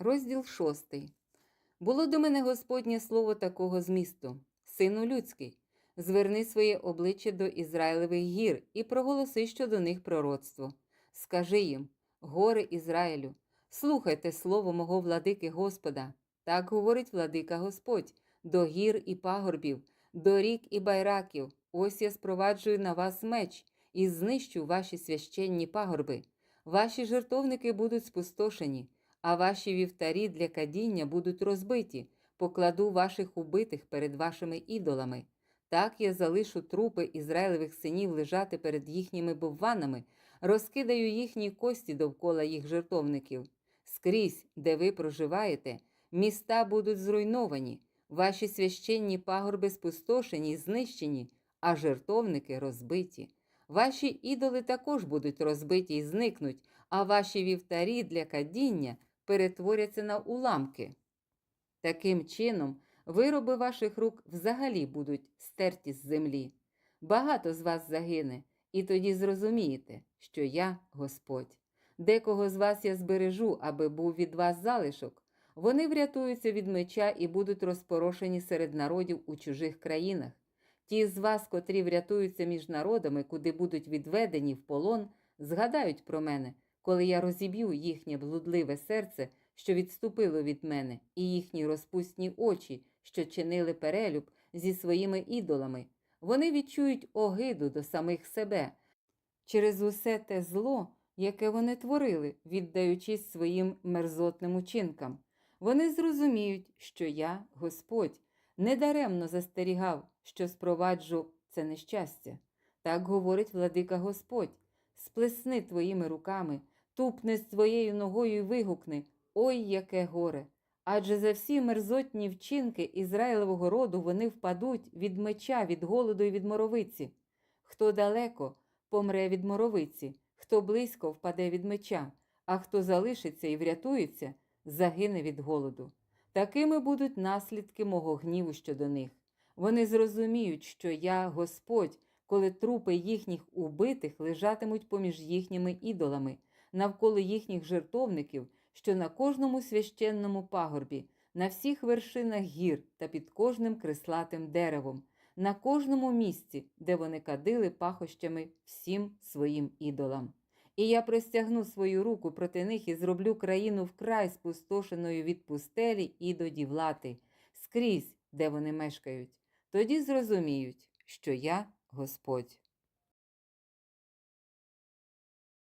Розділ шостий. Було до мене Господнє слово такого змісту: Сину людський, зверни своє обличчя до Ізраїлевих гір і проголоси щодо них пророцтво. Скажи їм, гори Ізраїлю, слухайте слово мого владики Господа. Так говорить владика Господь, до гір і пагорбів, до рік і байраків. Ось я спроваджую на вас меч і знищу ваші священні пагорби. Ваші жертовники будуть спустошені, а ваші вівтарі для кадіння будуть розбиті, покладу ваших убитих перед вашими ідолами. Так я залишу трупи Ізраїлевих синів лежати перед їхніми бовванами, розкидаю їхні кості довкола їх жертовників. Скрізь, де ви проживаєте, міста будуть зруйновані, ваші священні пагорби спустошені й знищені, а жертовники розбиті. Ваші ідоли також будуть розбиті і зникнуть, а ваші вівтарі для кадіння перетворяться на уламки. Таким чином, вироби ваших рук взагалі будуть стерті з землі. Багато з вас загине, і тоді зрозумієте, що я Господь. Декого з вас я збережу, аби був від вас залишок. Вони врятуються від меча і будуть розпорошені серед народів у чужих країнах. Ті з вас, котрі врятуються між народами, куди будуть відведені в полон, згадають про мене, коли я розіб'ю їхнє блудливе серце, що відступило від мене, і їхні розпусні очі, що чинили перелюб зі своїми ідолами. Вони відчують огиду до самих себе через усе те зло, яке вони творили, віддаючись своїм мерзотним учинкам. Вони зрозуміють, що я Господь недаремно застерігав, що спроваджу це нещастя. Так говорить владика Господь: сплесни твоїми руками, тупни з твоєю ногою і вигукни: Ой, яке горе! Адже за всі мерзотні вчинки Ізраїлевого роду вони впадуть від меча, від голоду і від моровиці. Хто далеко, помре від моровиці, хто близько впаде від меча, а хто залишиться і врятується, загине від голоду. Такими будуть наслідки мого гніву щодо них. Вони зрозуміють, що я Господь, коли трупи їхніх убитих лежатимуть поміж їхніми ідолами, навколо їхніх жертовників, що на кожному священному пагорбі, на всіх вершинах гір та під кожним крислатим деревом, на кожному місці, де вони кадили пахощами всім своїм ідолам. І я простягну свою руку проти них і зроблю країну вкрай спустошеною від пустелі і до дівлати, скрізь, де вони мешкають. Тоді зрозуміють, що я Господь.